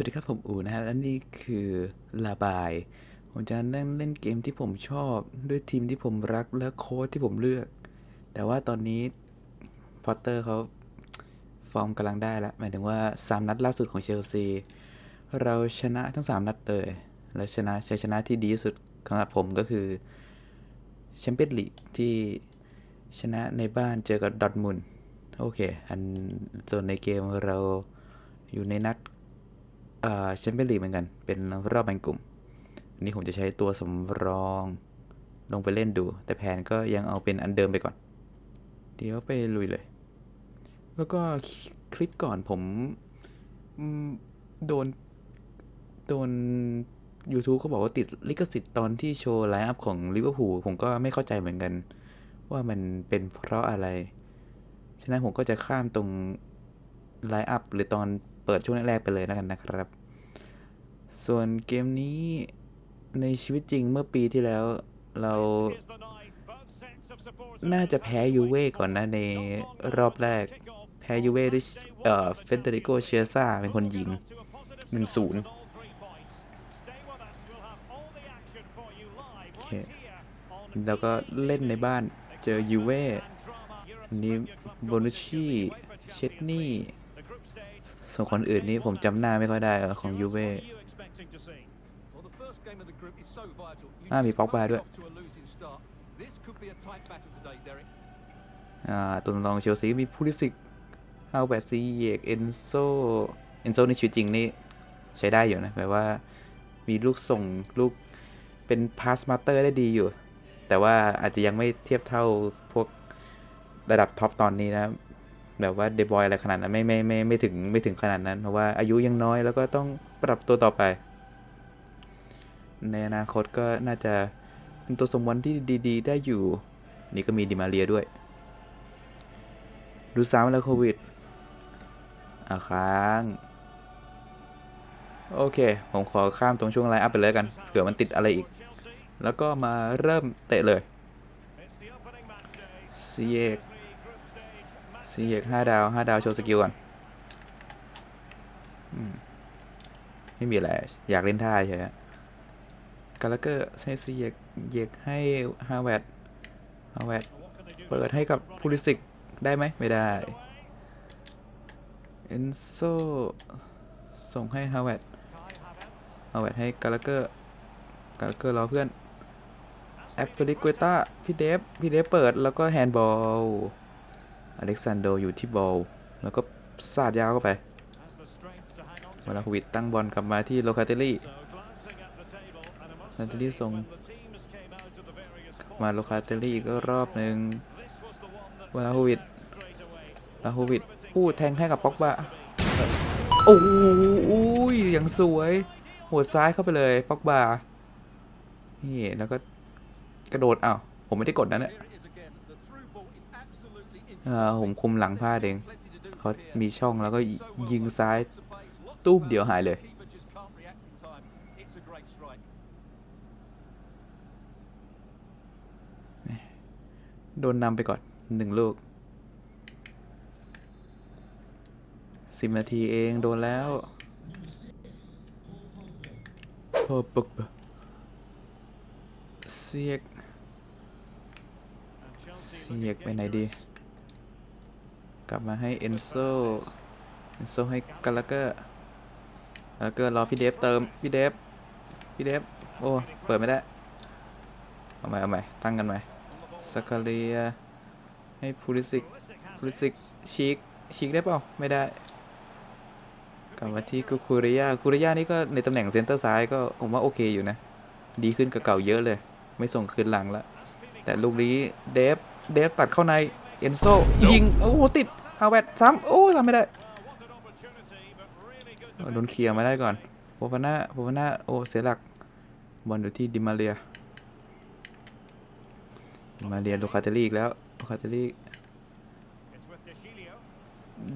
สวัสดีครับผมอูนะฮะและนี่คือลาบาย ผมจะนั่งเล่นเกมที่ผมชอบด้วยทีมที่ผมรักและโค้ชที่ผมเลือก แต่ว่าตอนนี้พอตเตอร์เขาฟอร์มกำลังได้แล้ว หมายถึงว่า 3 นัดล่าสุดของเชลซี เราชนะทั้ง 3 นัดเลย และชนะชัยชนะที่ดีที่สุดสำหรับผมก็คือแชมเปี้ยนลีกที่ชนะในบ้านเจอกับดอทมุนโอเค อันส่วนในเกมเราอยู่ในนัด เอ่อแชมเปี้ยนลีกเหมือนกัน เป็นรอบแบ่งกลุ่มนนี้ผมจะใช้ตัวสำรอง ลงไปเล่นดู แต่แผนก็ยังเอาเป็นอันเดิมไปก่อน เดี๋ยวไปลุยเลย แล้วก็คลิปก่อนผมอืมโดน โดน YouTube เขาบอกว่าติดลิขสิทธิ์ตอนที่โชว์ไลฟ์อัพของลิเวอร์พูลผมก็ไม่เข้าใจเหมือนกัน ว่ามันเป็นเพราะอะไร ฉะนั้นผมก็จะข้ามตรงไลฟ์อัพหรือตอน เปิดช่วงแรกๆไปเลยแล้วกันนะครับ ส่วนเกมนี้ในชีวิตจริงเมื่อปีที่แล้วเราน่าจะแพ้ยูเว่ก่อนนะในรอบแรก แพ้ยูเว่ด้วยเอ่อเฟเดริโกเชียซ่าเป็นคนยิง 1-0แล้วก็เล่นในบ้านเจอยูเว่อันนี้โบนุชี่เชดนี่ ส่วนคนอื่นนี่ผมจำหน้าไม่ค่อยได้ของยูเว่อ่ามีป๊อกบาด้วย อ่าตัวรองเชลซีมีพูลิสิกฮาวเวตซีเยกเอนโซเอนโซในชีวิตจริงนี่ใช้ได้อยู่นะแปลว่ามีลูกส่งลูกเป็นพาสมาเตอร์ได้ดีอยู่ แต่ว่าอาจจะยังไม่เทียบเท่าพวกระดับท็อปตอนนี้นะ แบบว่าเดบอยอะไรขนาดนั้นไม่ไม่ไม่ไม่ถึงไม่ถึงขนาดนั้น เพราะว่าอายุยังน้อยแล้วก็ต้องปรับตัวต่อไป ในอนาคตก็น่าจะเป็นตัวสมวันที่ดี ๆ ได้อยู่ นี่ก็มีดิมาเรียด้วย ดูซ้ำแล้วโควิดอาค้าง โอเค ผมขอข้ามตรงช่วงไลน์อัพไปเลยกันเผื่อมันติดอะไรอีก แล้วก็มาเริ่มเตะเลยเซียก ซียกห้าดาวห้าดาว โชว์สกิลก่อนอมไม่มีอะไร อยากเล่นท่าเฉยๆกาลเกอร์ให้ซียกเยกให้ฮาวเวดฮาวเวดเปิดให้กับพูลิสิก ได้ไหม ไม่ได้ เอนโซ ส่งให้ฮาวเวดฮาวเวดให้กาลเกอร์กาลเกอร์รอเพื่อนแอฟริกเวต้าพี่เดฟพี่เดฟเปิดแล้วก็แฮนด์บอล อเล็กซานโดอยู่ที่บอลแล้วก็สาดยาวเข้าไปวลาควิดตั้งบอลกลับมาที่โลคาเตลลี่โลคาเตลลี่ส่งมาโลคาเตลลี่อีก็รอบหนึ่งวลาโควิดลาโควิดพูดแทงให้กับป็อกบะโอ้ยอย่างสวย หัวซ้ายเข้าไปเลยป็อกบานี่แล้วก็กระโดดอ้าวผมไม่ได้กดนะเนี่ย อ่าผมคุมหลังพลาดเองเขามีช่องแล้วก็ยิงซ้ายตู้มเดียวหายเลย โดนนำไปก่อนหนึ่งลูกสิบนาทีเองโดนแล้วพอปึกเสียก เสียกไปไหนดี กลับมาให้เอนโซเอนโซให้กาลาเกอร์กาลเกอร์รอพี่เดฟเติม พี่เดฟ พี่เดฟ โอ้ เปิดไม่ได้ เอาใหม่ เอาใหม่ ตั้งกันใหม่สกาเลีย ให้พูลิสิกพูลิสิกชีกชีกได้เปล่า ไม่ได้ กลับมาที่กูคูริยาคูริยานี่ก็ในตำแหน่งเซนเตอร์ซ้ายก็ผมว่าโอเคอยู่นะ ดีขึ้นกับเก่าเยอะเลย ไม่ส่งคืนหลังละ แต่ลูกนี้เดฟ เดฟตัดเข้าใน เอนโซยิง โอ้โหติด ฮาวเวดซ้ำโอ้ทำไม่ได้โดนเคลียร์มาได้ก่อนโฟฟาน่าโฟฟาน่าโอ้เสียหลักบอลอยู่ที่ดิมาเรียดิมาเรียโลคาเตลลี่อีกแล้วโลคาเตลลี่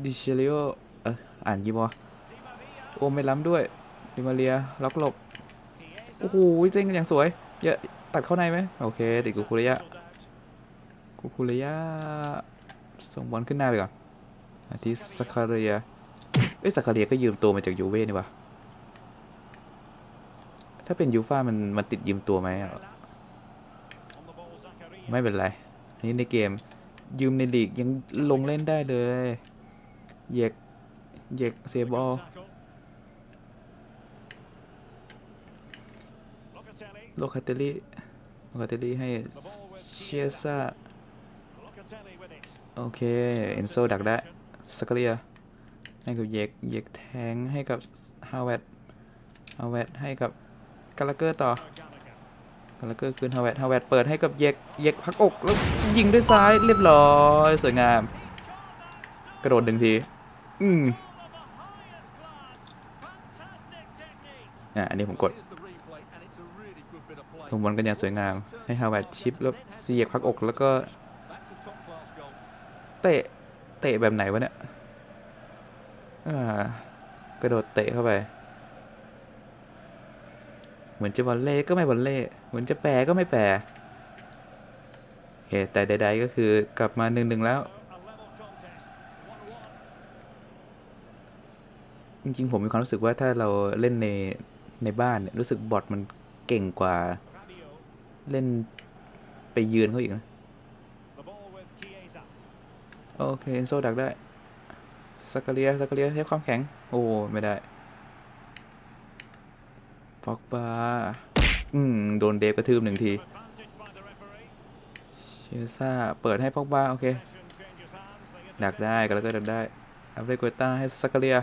ดิเชลิโอเอออ่านกี่บอโอ้ไม่ล้ำด้วยดิมาเรียล็อกหลบโอ้โหเล่นกันอย่างสวยเยอะตัดเข้าในไหมโอเคติดกูคุริยะกูคุริยะส่งบอลขึ้นหน้าไปก่อน มาที่สักคาเรียเอ้ยสักคาเรียก็ยืมตัวมาจากยูเว่นี่วะถ้าเป็นยูฟ่ามันมันติดยืมตัวไหมไม่เป็นไร อันนี้ในเกมยืมในลีกยังลงเล่นได้เลยเหยกเหยกเซบอลโลคาเตลี่โลคาเตลี่ให้เชียซ่า โอเค เอนโซดักได้ สกเลียให้กับเยกเยกแทงให้กับฮาวเวดฮาวเวดให้กับกาลาเกอร์ต่อกาลาเกอร์คืนฮาวเวดฮาวเวดเปิดให้กับเยกเยกพักอกแล้วยิงด้วยซ้ายเรียบร้อยสวยงาม กระโดดหนึ่งที อืมอะอันนี้ผมกด Here's the replay, and it's a really good bit of play. ลงบอลกันอย่างสวยงาม ให้ฮาวเวดชิปแล้วเสียกพักอกแล้วก็ เตะ เตะแบบไหนวะเนี่ยกระโดดเตะเข้าไป เหมือนจะบอลเล่ก็ไม่บอลเล่เหมือนจะแปรก็ไม่แปรโอเคแต่ใด ๆ ก็คือกลับมาหนึ่งหนึ่งแล้ว จริง ๆ ผมมีความรู้สึกว่าถ้าเราเล่นใน ในบ้านเนี่ยรู้สึกบอทมันเก่งกว่า เล่นไปยืนเขาอีกนะ โอเคเอนโซดักได้สกาเลียสกาเลียใช้ความแข็ง โอ้ไม่ได้ฟอกบาอืม โดนเดฟกระทืบหนึ่งที เชซ่า เปิดให้ฟอกบาโอเค ดักได้ก็แล้วก็ดักได้อัพเลโกต้าให้สกาเลีย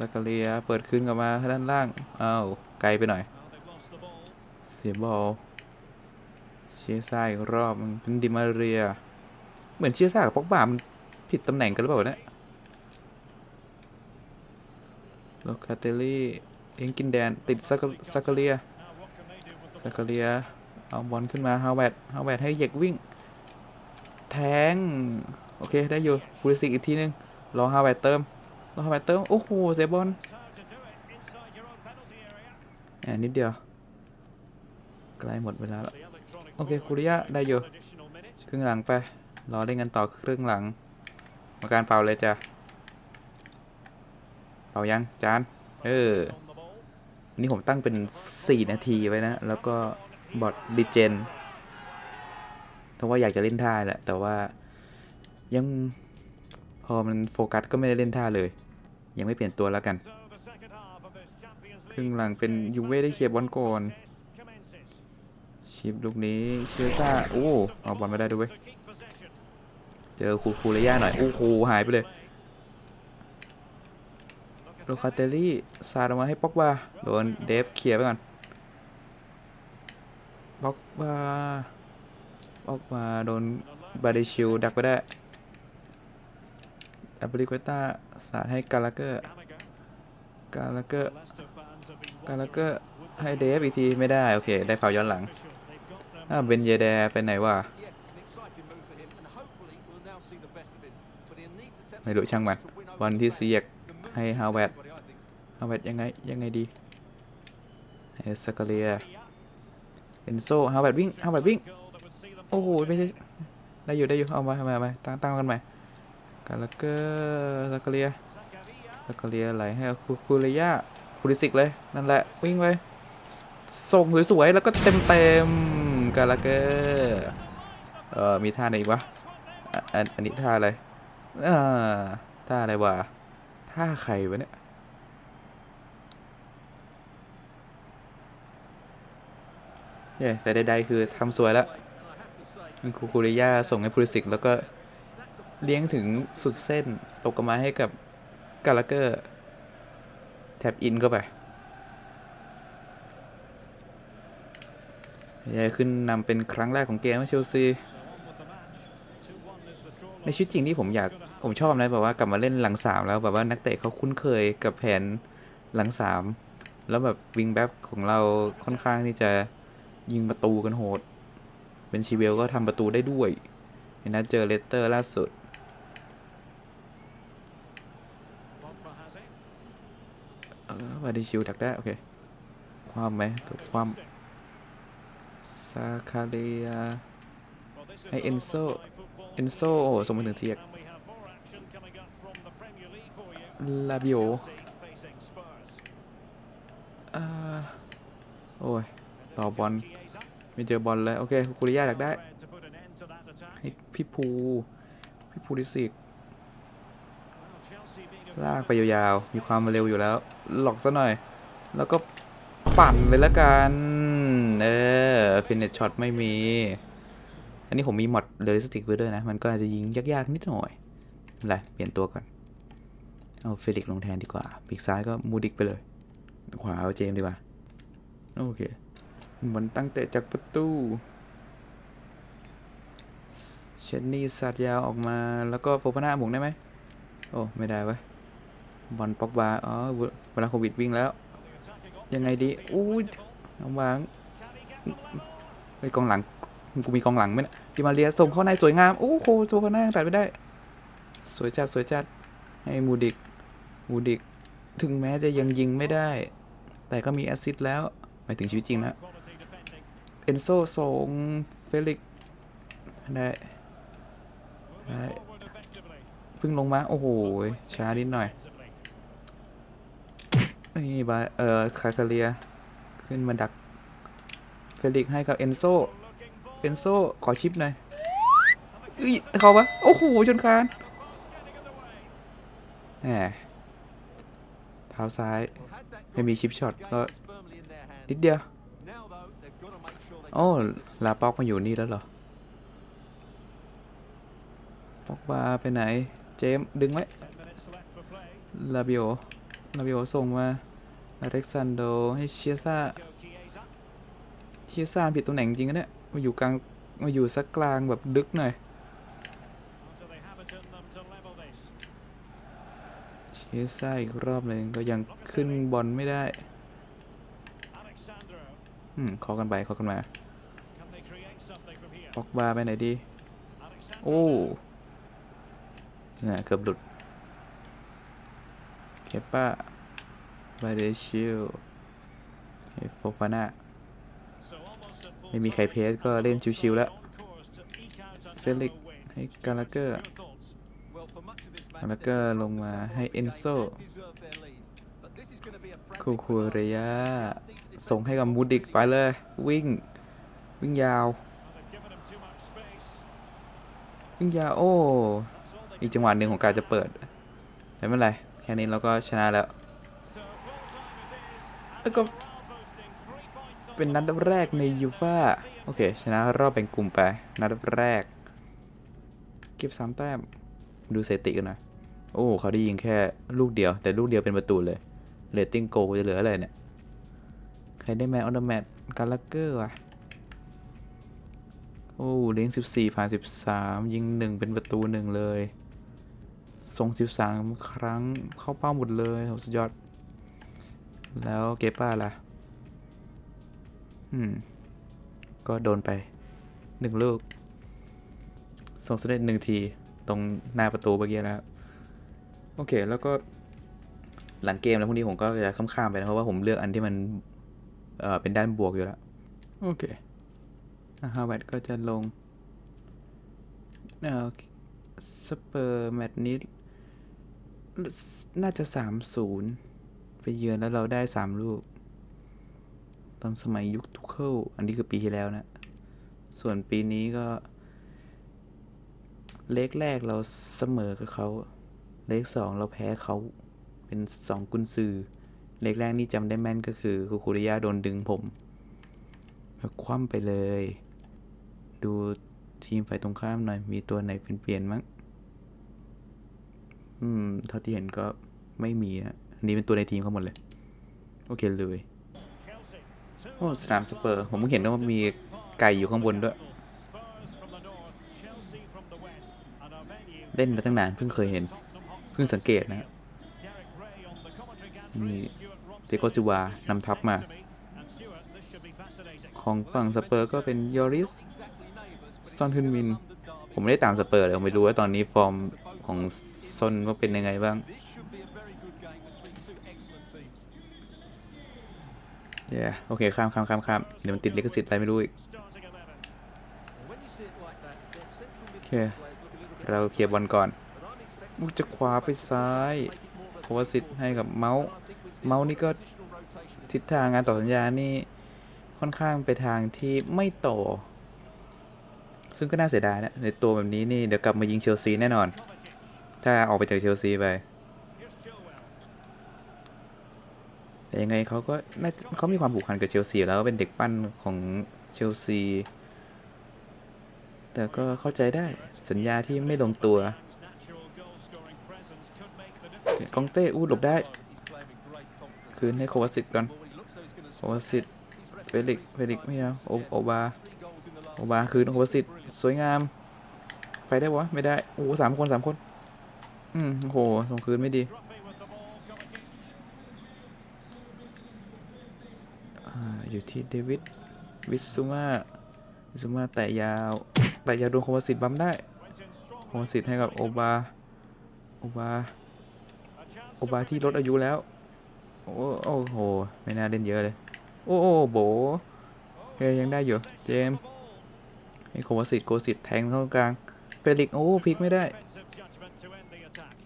สกาเลีย เปิดคืนกลับมาด้านล่าง อ้าว ไกลไปหน่อย เสียบอล เชซ่าอีกรอบมันเป็นดิมาเรีย เหมือนเชียซ่ากับปอกบามันผิดตำแหน่งกันหรือเปล่าวะเนี่ยโลคาเตลี่เองกินแดนติดซักซักเลียซักเลียเอาบอลขึ้นมาฮาวเวดฮาวเวดให้เหยกวิ่ง แทง โอเค ได้อยู่พูลิสิกอีกทีนึง รอฮาวเวดเติม รอฮาวเวดเติม โอ้โหเสียบอลแหมนิดเดียว ใกล้หมดเวลาแล้ว โอเค คูริยะได้อยู่ ครึ่งหลังไป รอเล่นกันต่อครึ่งหลังมาการเป่าเลยจ้ะเป่ายังจานเออ นี่ผมตั้งเป็น 4 นาทีไว้นะ แล้วก็บอทดีเจนเพราว่าอยากจะเล่นท่าแหละ แต่ว่ายังพอมันโฟกัสก็ไม่ได้เล่นท่าเลย ยังไม่เปลี่ยนตัวแล้วกัน ครึ่งหลังเป็นยูเว่ได้เคลียร์บอลก่อนชิปลูกนี้เชื่อซ่าโอ้เอาบอลไมาได้ด้วย จอคูคูเรย่าหน่อยโอ้โหหายไปเลยโลคาเตลี่ซาดออกมาให้ป็อกบาโดนเดฟเคลียร์ไปก่อนป็อกบาป็อกบาโดนบาเดชิลดักไปได้แอับริกต้าสาดให้กาลาเกอร์กาลาเกอร์กาลาเกอร์ให้เดฟอีกทีไม่ได้ โอเค ได้ฟาวย้อนหลังอ้าเบนเยแดไปไหนวะ ไม่รู้ช่างมัน to win บอล over ที่เสียกให้ฮาวเวดฮาวเวดยังไง ยังไงดีให้สกาเลียเอนโซฮาวเวดวิ่งฮาวเวดวิ่ง โอ้โห ไม่ใช่ ได้อยู่ได้อยู่ เอามาเอามาเอามาตั้งตั้งกันใหม่กาลาเกอร์สกาเลียสกาเลียไหลให้คูคูเรย่าคูริสิกเลย นั่นแหละ วิ่งไปส่งสวยๆ แล้วก็เต็มเต็มๆกาลาเกอร์เอ่อมีท่าไหนอีกวะอะอันอันนี้ท่าอะไร อ่าท่าอะไรวะท่าใครวะเนี่ยเย้แต่ใดๆคือทำสวยแล้วคูคูริยาส่งให้พูริสิกแล้วก็เลี้ยงถึงสุดเส้น ตกกลับมาให้กับกาลาเกอร์ แท็บอินเข้าไปยายขึ้นนำเป็นครั้งแรกของเกมเชลซี ในชีวิตจริงที่ผมอยากผมชอบนะแบบว่ากลับมาเล่นหลังสามแล้วแบบว่านักเตะเขาคุ้นเคยกับแผนหลังสามแล้วแบบวิงแบ็คของเราค่อนข้างที่จะยิงประตูกันโหด เป็นชีเวลก็ทำประตูได้ด้วยเห็นนะเจอเลสเตอร์ล่าสุดเออวาดิชิวดักได้ โอเค ความไหมกับความซาคาเลียให้เอนโซ เอนโซโอ้ส่งมาถึงเทียกลาบิโออ่าโอ้ย ต่อบอล ไม่เจอบอลเลย โอเคคุริยาอยากได้ให้พี่ภู พี่ภูริสิก ลากไปยาวๆ มีความเร็วอยู่แล้ว หลอกซะหน่อย แล้วก็ปั่นเลยละกัน เออ ฟินเนตช็อตไม่มี อันนี้ผมมีมอดเรลิสติกไว้ด้วยนะ มันก็อาจจะยิงยากๆ นิดหน่อยไม่เป็นไรเปลี่ยนตัวก่อน เอาเฟลิกลงแทนดีกว่าปีกซ้ายก็มูดิกไปเลย ขวาเอาเจมส์ดีกว่า โอเคมันตั้งเตะจากประตู เชนนี่สัดยาวออกมาแล้วก็โฟฟาน่าหมุงได้ไหม โอ้ ไม่ได้เว้ยบอลปอกบาอ๋อเวลาโควิดวิ่งแล้ว ยังไงดี อู้ยน้องวางไอ้กองหลัง กูมีกองหลังไหมเนี่ยดิมาเรียส่งเข้าในสวยงาม โอ้โหโซฟาน่าตัดไม่ได้ สวยจัดสวยจัดให้มูดิกมูดิก ถึงแม้จะยังยิงไม่ได้ แต่ก็มีแอสซิสต์แล้วหมายถึงชีวิตจริงนะเอนโซส่งเฟลิกได้ได้เพิ่งลงมา โอ้โห ช้านิดหน่อยนี่บาเอ่อคาคาเรีย ขึ้นมาดัก เฟลิกให้กับเอนโซ เอนโซขอชิปหน่อยอุ้ยเขาปะโอ้โหชนคานแหมเท้าซ้ายไม่มีชิปช็อตก็นิดเดียวโอ้ลาปอกมาอยู่นี่แล้วเหรอปอกบาไปไหน เจมดึงไว้ลาบิโอลาบิโอส่งมาอเล็กซานโดให้เชียซ่าเชียซ่าผิดตำแหน่งจริงนะเนี่ย มาอยู่กลางมาอยู่สักกลางแบบดึกหน่อยเชียซ่าอีกรอบหนึ่งก็ยังขึ้นบอลไม่ได้อืมขอกันไปขอกันมาปอกบาไปไหนดี โอ้เนี่ยเกือบหลุดเคป้าบาเดชิลโฟฟาน่า ไม่มีใครเพสก็เล่นชิวๆแล้วเฟลิกให้กาลาเกอร์กาลาเกอร์ลงมาให้เอนโซคูคูเรียส่งให้กับมูดิกไปเลย วิ่ง วิ่งยาว วิ่งยาว โอ้ อีกจังหวะหนึ่งของการจะเปิดแต่ไม่เป็นไร แค่นี้เราก็ชนะแล้ว แล้วก็ เป็นนัดแรกในยูฟ่าโอเค ชนะรอบแบ่งกลุ่มไป นัดแรก เก็บสามแต้ม ดูสถิติกันหน่อย โอ้เขาได้ยิงแค่ลูกเดียว แต่ลูกเดียวเป็นประตูเลยเรตติ้งโกจะเหลืออะไรเนี่ย ใครได้แมนออเดอะแมตกาลักเกอร์ว่ะ โอ้เลี้ยง14 ผ่าน 13 ยิง 1 เป็นประตู 1 เลยส่ง13 ครั้งเข้าเป้าหมดเลยสุดยอด แล้วเกป้าล่ะ อืม ก็โดนไป1ลูกส่งสำเร็จหนึ่งทีตรงหน้าประตูเมื่อกี้แล้วโอเค แล้วก็หลังเกมแล้วพวกนี้ผมก็จะข้ามๆไปนะเพราะว่าผมเลือกอันที่มันเอ่อเป็นด้านบวกอยู่แล้ว โอเคฮาวเวิร์ดก็จะลงเอ่อสเปอร์แมตนี้น่าจะสามศูนย์ไปเยือนแล้วเราได้สามลูก ตอนสมัยยุคทุกเคิลอันนี้คือปีที่แล้วนะ ส่วนปีนี้ก็ เลขแรกเราเสมอกับเขา เลขสองเราแพ้เขาเป็นสองกุนซือ เลขแรกนี่จำได้แม่นก็คือคูคูริยาโดนดึงผมแล้วคว่ำไปเลย ดูทีมฝ่ายตรงข้ามหน่อย มีตัวไหนเปลี่ยนมั้ง อืม เท่าที่เห็นก็ไม่มีนะนนี้เป็นตัวในทีมเขาหมดเลย โอเคเลย โอ้สนามสเปอร์ ผมเพิ่งเห็นว่ามีไก่อยู่ข้างบนด้วย เล่นมาตั้งนานเพิ่งเคยเห็น เพิ่งสังเกตนะนี่เตโกซิวานำทัพมา ของฝั่งสเปอร์ก็เป็นยอริสซอนฮึนมิน ผมไม่ได้ตามสเปอร์เลย ผมไม่รู้ว่าตอนนี้ฟอร์มของซอนว่าเป็นยังไงบ้าง เย้โอเคข้ามข้ามข้ามข้ามเดี๋ยวมันติดลิขสิทธิ์อะไรไม่รู้อีก Well, when you see it like that, their central Okay. midfield players look a little bit เราเคลียร์บอลก่อนมุกจะขวาไปซ้ายโควสิทธิ์ให้กับเมาส์เมาส์นี่ก็ทิศทางงานต่อสัญญานี่ค่อนข้างไปทางที่ไม่โต ซึ่งก็น่าเสียดายนะในตัวแบบนี้นี่เดี๋ยวกลับมายิงเชลซีแน่นอน ถ้าออกไปจากเชลซีไป แต่ยังไงเขาก็น่าเขามีความผูกพันกับเชลซีแล้วเป็นเด็กปั้นของเชลซี แต่ก็เข้าใจได้สัญญาที่ไม่ลงตัวกองเต้อู้หลบได้ คืนให้โควาสิตก่อนโควาสิตเฟลิกเฟลิกไม่เอาโอโอบาโอบาคืนโควาสิตสวยงาม ไปได้วะไม่ได้โอ้สามคนสามคน อืมโอ้โหส่งคืนไม่ดี อ่าอยู่ ที่เดวิดวิสซูมาซูมาแต่ยาว แต่ยาวโดนโควาสิตบัมได้โควาสิตให้กับโอบา โอบา โอบาที่ลดอายุแล้ว โอ้โอ้โห ไม่น่าเล่นเยอะเลย โอ้โอ้โบเฮ้ยังได้อยู่ เจมส์ให้โควาสิตโกสิตแทงเข้ากลาง เฟลิก โอ้พลิกไม่ได้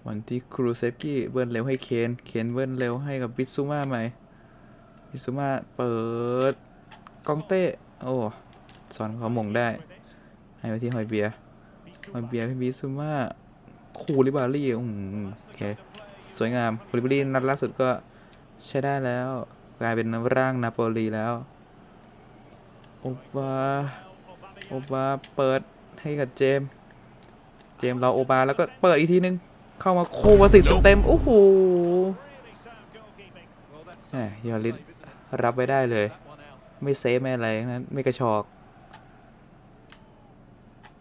วันที่ครูเซฟกี้เบิร์นเร็วให้เคน เคนเบิร์นเร็วให้กับวิสซูมาใหม่ วิสซูมาเปิดกองเต้โอ้สอนเขาหมงได้ ให้ไปที่ฮอยเบียร์ฮอยเบียร์พี่วิสซูมาคูลิบารี่อืมโอเคสวยงามคูลิบารี่นัดล่าสุดก็ใช้ได้แล้ว กลายเป็นร่างนาโปลีแล้วโอบาโอบาเปิดให้กับเจม เจมเราโอบาแล้วก็เปิดอีกทีนึง เข้ามาโควสิตเต็มๆโอ้โหแหมยอริส รับไว้ได้เลย ไม่เซฟไม่อะไรงนั้นไม่กระชอก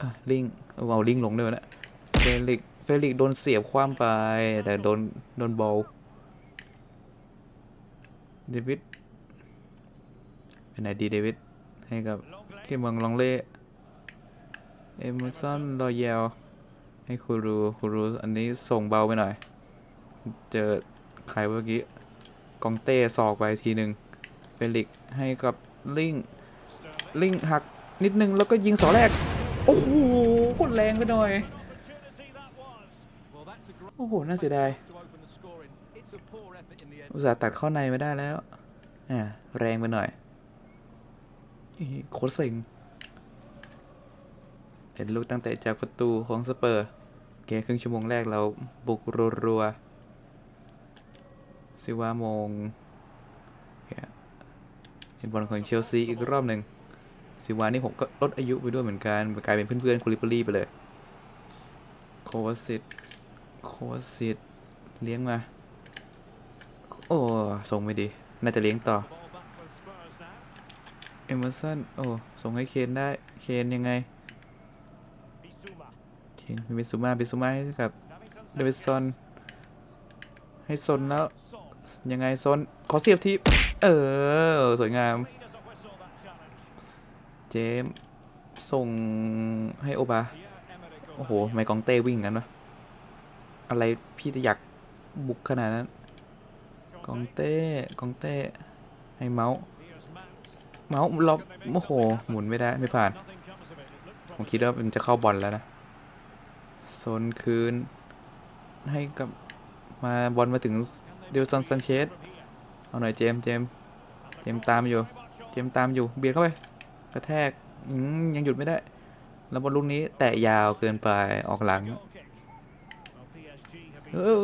อลิงเอาลิงลงด้วยนะเฟลิกเฟลิกโดนเสียบคว่ำไป แต่โดนโดนบอลเดวิดเป็นไหนดีเดวิดให้กับที่เมืองลองเล่เอมอร์สันรอยัลให้คูรูคูรูอันนี้ส่งเบาไปหน่อย เจอใครเมื่อกี้ กองเต้สอกไปทีหนึ่ง เฟลิกให้กับลิงลิงหักนิดนึงแล้วก็ยิงเสอแรก โอ้โหกดแรงไปหน่อย โอ้โห น่าเสียดาย อุตส่าห์ตัดเข้าในไม่ได้แล้วอ่าแรงไปหน่อย โคตรเซ็งเห็นลูกตั้งแต่จากประตูของสเปอร์แกครึ่งชั่วโมงแรกเราบุกรัวๆซิวามง เห็นบอลของเชลซีอีกรอบหนึ่งซิวานี่ผมก็ลดอายุไปด้วยเหมือนกันกลายเป็นเพื่อนๆคูลิปารีไปเลย โควสิตโควสิตเลี้ยงมา โอ้ส่งไม่ดี น่าจะเลี้ยงต่อ เอมเมอร์สัน โอ้ ส่งให้เคนได้ เคนยังไง เคนบิสุมาบิสุมาให้กับเดวิดซอนให้ซนแล้ว ยังไงซนขอเสียบที เออ สวยงาม เจมส่งให้โอบา โอ้โห ไม่กองเต้วิ่งกันวะ อะไรพี่จะอยากบุกขนาดนั้น กองเต้ กองเต้ ให้เมาส์ เมาส์ล็อกโอ้โห หมุนไม่ได้ ไม่ผ่าน ผมคิดว่ามันจะเข้าบอลแล้วนะโซนคืน ให้กับมาบอลมาถึงเดลซอนซันเชส เอาหน่อยเจมเจมเจมตามอยู่ เจมตามอยู่ เบียดเข้าไป กระแทกยังหยุดไม่ได้ แล้วบอลลูกนี้แตะยาวเกินไป ออกหลัง เออ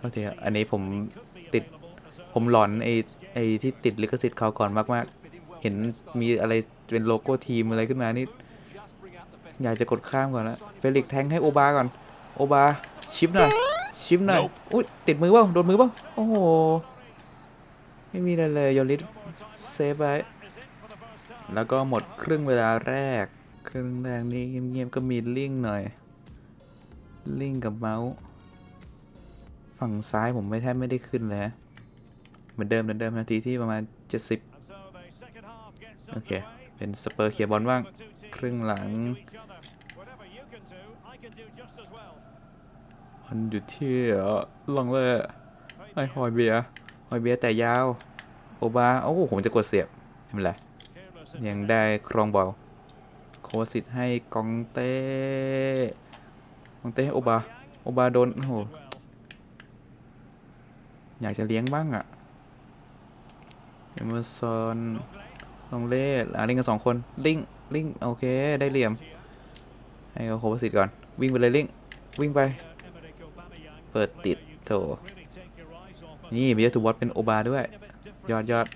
โอเคอันนี้ผมติด ผมหลอนไอ้ไอ้ที่ติดลิขสิทธิ์เขาก่อนมากๆ เห็นมีอะไรเป็นโลโก้ทีมอะไรขึ้นมานี่ อยากจะกดข้ามก่อนละเฟลิกแทงให้โอบาก่อน โอบาชิปหน่อย ชิปหน่อย อุ้ยติดมือเปล่าโดนมือเปล่าโอ้โห ไม่มีอะไรเลยยอริสเซฟไว้ แล้วก็หมดครึ่งเวลาแรก ครึ่งแรกนี้เงียบๆก็มีลิงก์หน่อย ลิงก์กับเมาส์ ฝั่งซ้ายผมไม่แทบไม่ได้ขึ้นเลยฮะเหมือนเดิมเหมือนเดิมนาทีที่ประมาณ 70 โอเค เป็นสเปอร์เคลียร์บอลว่าง ครึ่งหลัง มันอยู่ที่เอ่อลองเลยไอฮอยเบียร์ฮอยเบียแต่ยาว โอบา โอ้โหผมจะกดเสียบไม่เป็นไรยังได้ครองบอลโคสิตให้กองเต้กองเต้ให้โอบา โอบาโดน โอ้โห อยากจะเลี้ยงบ้างอะ่ะเอเมอร์ซอนลองเล่อะลิงกันสองคน ลิงลิงโอเค ได้เหลี่ยม ให้เขาโคสิทก่อน วิ่งไปเลยลิงวิ่งไป เปิดติดโถนี่มียทูวอตเป็นโอบาด้วย ยอดยอด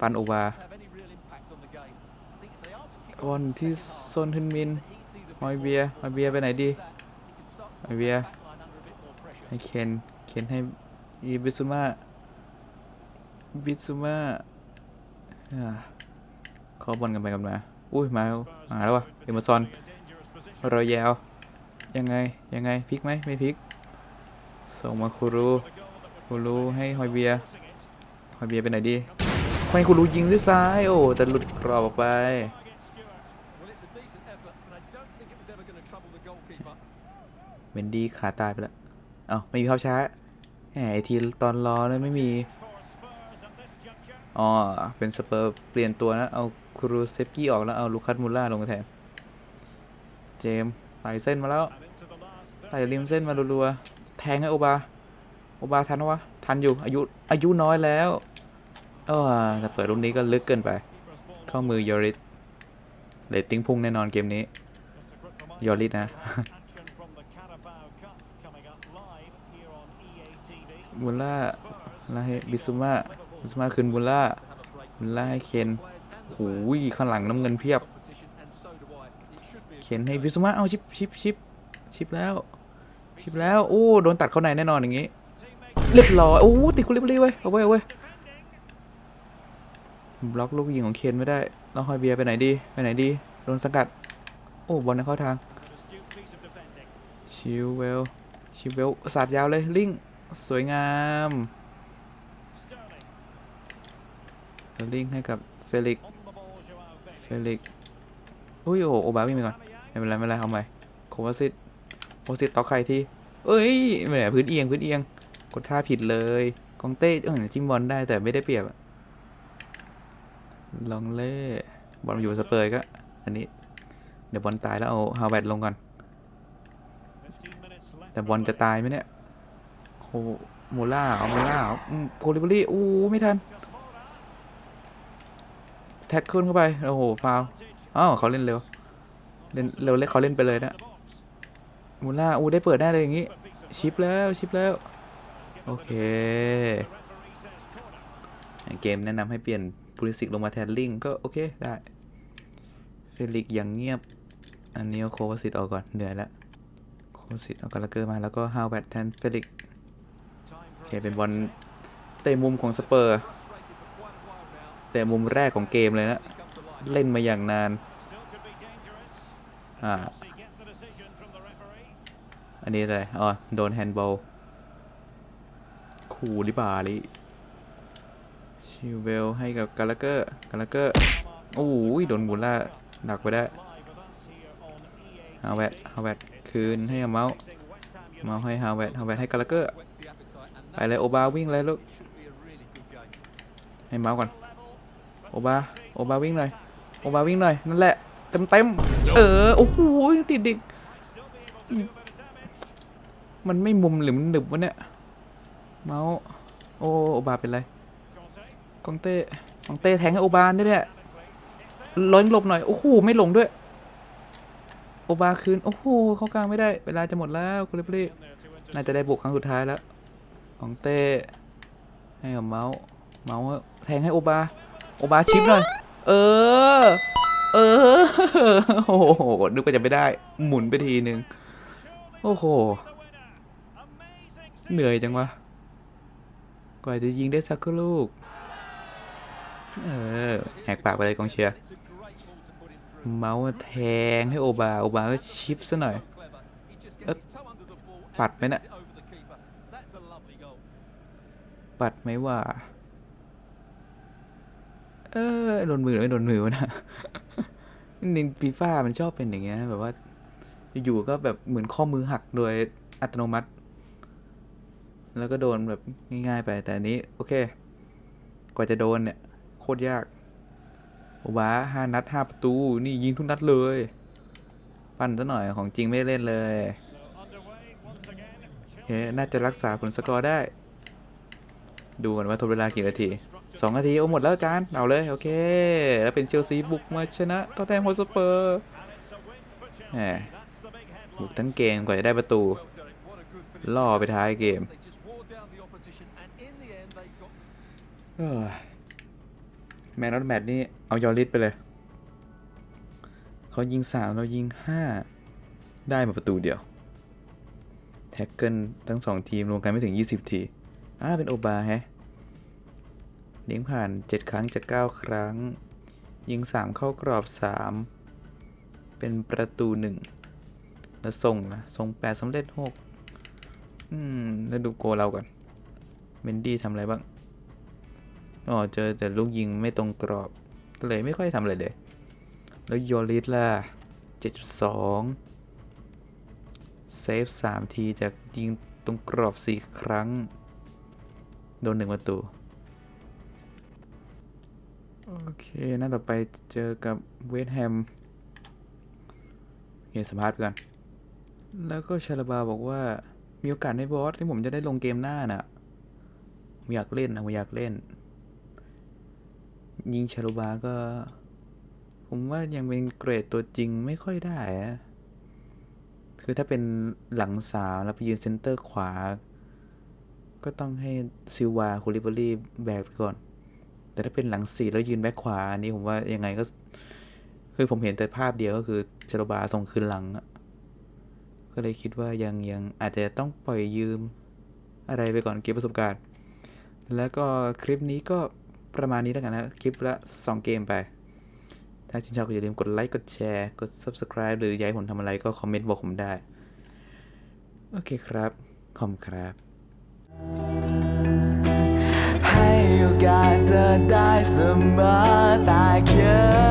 ปันโอบาบอลที่ซนฮึนมิน he sees a ฮอยเบียร์ฮอยเบียไปไหนดี that, he can start to ฮอยเบียให้เคนเคนให้อีบิซุมาบิซุมาเขาบอลกันไปกันมาอุ้ยมาแล้วมาแล้ววะเอเมอร์ซอนรอยยาวยังไงยังไงพลิกไหมไม่พลิก ส่งมาคูรูคูรูให้ฮอยเบียฮอยเบียไปไหนดีให้คูรูยิงด้วยซ้าย โอ้แต่หลุดกรอบออกไปเวนดี้ขาตายไปแล้วเอ้าไม่มีภาพช้าแหมทีตอนรอเลยไม่มี อ๋อ เป็นสเปอร์เปลี่ยนตัวนะ เอาครูเซฟกี้ออกแล้ว เอาลูคัสมูล่าลงมาแทน เจมส์ไต่เส้นมาแล้วไต่ริมเส้นมารัวๆ ทงให้โอบา โอบาทันวะ ทันอยู่ อายุ อายุน้อยแล้วเออแต่เปิดรุ่นนี้ก็ลึกเกินไป เข้ามือยอริสเรตติ้งพุ่งแน่นอนเกมนี้ ยอริสนะ บุลล่าลาให้บิซุมาบิซุมาคืนบุลล่าบุลล่าให้เคนหูยข้างหลังน้ำเงินเพียบเข็นให้บิซุมาเอาชิปชิปชิปชิปแล้ว ชิปแล้วโอ้โดนตัดเข้าในแน่นอนอย่างงี้ เรียบร้อยโอ้ติดคุลิบลีเว้ยเอาไว้เอาไว้บล็อกลูกยิงของเคนไม่ได้ล้วฮอยเบียร์ไปไหนดีไปไหนดีโดนสกัด โอ้บอลเข้าทางชิวเวลชิวเวลสาดยาวเลยลิงสวยงามลิงให้กับเฟลิกเฟลิกอุ้ยโอ้โหโอบาวิ่งไปก่อนไม่เป็นไรไม่เป็นไรเอาใหม่โควาซิต โควาซิตต่อใครที่ เอ้ยแหมพื้นเอียงพื้นเอียง กดท่าผิดเลยกองเต้เออจิ้มบอลได้แต่ไม่ได้เปรียบลองเล่บอลอยู่สเปอร์ก็ อันนี้ เดี๋ยวบอลตายแล้วเอาฮาวเวิร์ดลงก่อนแต่บอลจะตายไหมเนี่ยโคโมล่าเอาโมล่าโคลิบรี่ อู้ไม่ทัน แท็กขึ้นเข้าไป โอ้โห ฟาวอ้าวเขาเล่นเร็ว เล่นเร็วเล่นเขาเล่นไปเลยนะ มูล่าอูได้เปิดได้เลยอย่างงี้ ชิปแล้วชิปแล้ว โอเค เกมแนะนำให้เปลี่ยนพูลิสิกลงมาแทนลิงก็โอเคได้เฟลิกอย่างเงียบ อันนี้เอาโควาสิตออกก่อนเหนื่อยแล้วโควาสิตเอากาลาเกอร์มาแล้วก็ฮาวแวตแทนเฟลิกโอเคเป็นบอลเตะมุมของสเปอร์เตะมุมแรกของเกมเลยนะ เล่นมาอย่างนานอ่า อันนี้อะไร อ๋อ โดนแฮนด์บอลคูลิบาลิชิวเวลให้กับกาลาเกอร์กาลาเกอร์ โอ้ยโดนบุลล่าดักไปได้ฮาวเวตฮาวเวตคืนให้เมาส์เมาส์ให้ฮาวเวตฮาวเวตให้กาลาเกอร์ ไปเลยโอบาวิ่งเลยลูก ให้เมาส์ก่อน โอบา โอบาวิ่งหน่อย โอบาวิ่งหน่อย นั่นแหละ เต็มเต็มเออ โอ้โหติดดิก มันไม่มุมหรือมันหนึบวะเนี่ย เมาส์โอโอบาเป็นไรกองเต้กองเต้แทงให้โอบาเนี่ยเนี่ยล้นหลบหน่อย โอ้โห ไม่หลงด้วย โอบาคืน โอ้โห เข้ากลางไม่ได้ เวลาจะหมดแล้วคุณเลปลี่น่าจะได้บุกครั้งสุดท้ายแล้วกองเต้ ให้กับเมาส์เมาส์แทงให้โอบา โอบาชิปหน่อย เออ เออ โอ้โหนึกว่าจะไม่ได้ หมุนไปทีนึง โอ้โห เหนื่อยจังวะ กว่าจะยิงได้สักลูก เออ แหกปากไปเลยกองเชียร์ เมาส์แทงให้โอบา โอบาก็ชิปซะหน่อย ปัดไหมนะปัดไหมว่า เออ โดนมือไม่โดนมือวะนะในฟีฟ่ามันชอบเป็นอย่างเงี้ยแบบว่า อยู่ก็แบบเหมือนข้อมือหักโดยอัตโนมัติ แล้วก็โดนแบบง่ายๆไปแต่อันนี้ โอเค กว่าจะโดนเนี่ย โคตรยากโอบาห้านัดห้าประตู นี่ยิงทุกนัดเลย ปั้นซะหน่อยของจริงไม่เล่นเลยโอเคน่าจะรักษาผลสกอร์ได้ ดูกันว่าทดเวลากี่นาทีสองนาทีเอาหมดแล้วจานเอาเลย โอเค แล้วเป็นเชลซีบุกมาชนะตอแทนฮสเปอร์แหมบุกทั้งเกมกว่าจะได้ประตู ล่อไปท้ายเกม แมนนอตแมตนี่ เอายอริสไปเลย เขายิงสามเรายิงห้าได้มาประตูเดียว แท็กเกิลทั้งสองทีมรวมกันไม่ถึง 20 ทีอ่าเป็นโอบาแฮะเลี้ยงผ่าน 7 ครั้งจาก 9 ครั้ง ยิง 3 เข้ากรอบ 3 เป็นประตู 1 แล้วส่งนะส่ง 8สำเร็จ 6 อืม แล้วดูโกเราก่อน เมนดี้ทำอะไรบ้าง อ๋อเจอแต่ลูกยิงไม่ตรงกรอบก็เลยไม่ค่อยทำอะไรเลย แล้วโยลิสล่ะ 7.2 เซฟ 3 ทีจากยิงตรงกรอบ 4 ครั้ง โดนหนึ่งประตู โอเคนัดต่อไปเจอกับเวสแฮมเห็นสัมภาษณ์ไปก่อน แล้วก็ชาลาบาบอกว่า มีโอกาสในบอสที่ผมจะได้ลงเกมหน้าน่ะ ผมอยากเล่นนะผมอยากเล่น ยิงชาลูบาก็ ผมว่ายังเป็นเกรดตัวจริงไม่ค่อยได้อะคือถ้าเป็นหลังสามแล้วไปยืนเซนเตอร์ขวา ก็ต้องให้ซิลวาคูลิบารีแบกไปก่อน แต่ถ้าเป็นหลังสี่แล้วยืนแบ็คขวาอันนี้ผมว่ายังไงก็ คือผมเห็นแต่ภาพเดียวก็คือชาลูบาส่งคืนหลังก็เลยคิดว่ายังยังอาจจะต้องปล่อยยืมอะไรไปก่อนเก็บประสบการณ์ แล้วก็คลิปนี้ก็ ประมาณนี้แล้วกันนะ คลิปละ 2 เกมไป ถ้าชื่นชอบก็อย่าลืมกดไลค์ กดแชร์ กด Subscribe หรือย้ายผมทำอะไรก็คอมเมนต์บอกผมได้ โอเคครับ ขอบครับ ให้โอกาสเธอได้เสมอแต่แค่